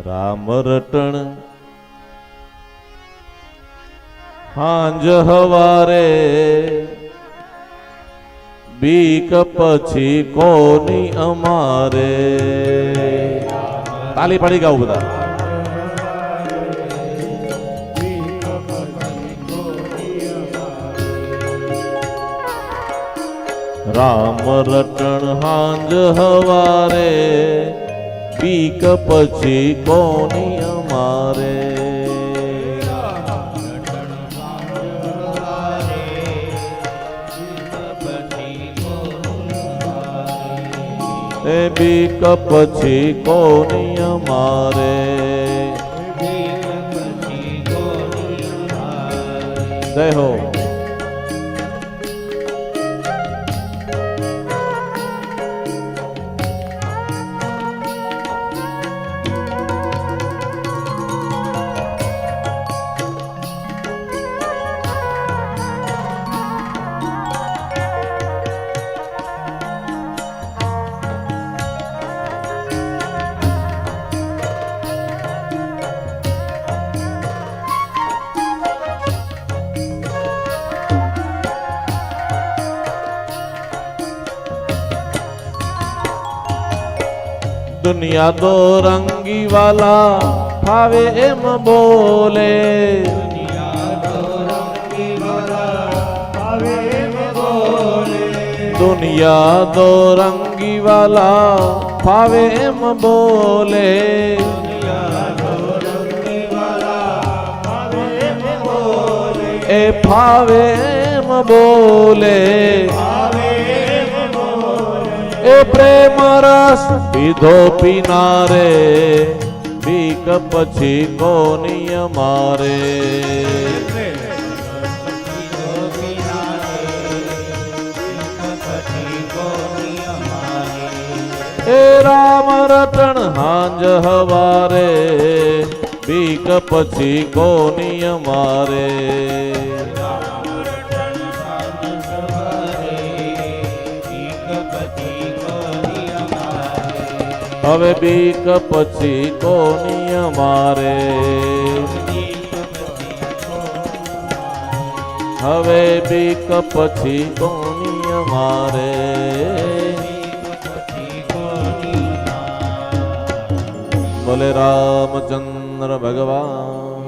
રામ રટણ હાંજ હવારે બીક પછી કોની અમારે તાલી પાડી ગાવું બધા રામ રટણ હાંજ હવારે બીક પછી કોની અમારે એ બીક પછી કોની અમારે જય હો દુનિયા તો રંગી વાલા ફાવે એમ બોલે દુનિયા તો રંગી વાલા ફાવે એમ બોલે એ ફાવે એમ બોલે એ પ્રેમ રસ પીધો પીનારે, બીક પછી કોની અમારે? એ રામ રતન હાંજ હવારે, બીક પછી કોની અમારે? હવે બીક પછી કોની અમારે હવે બીક પછી કોની અમારે બોલે રામચંદ્ર ભગવાન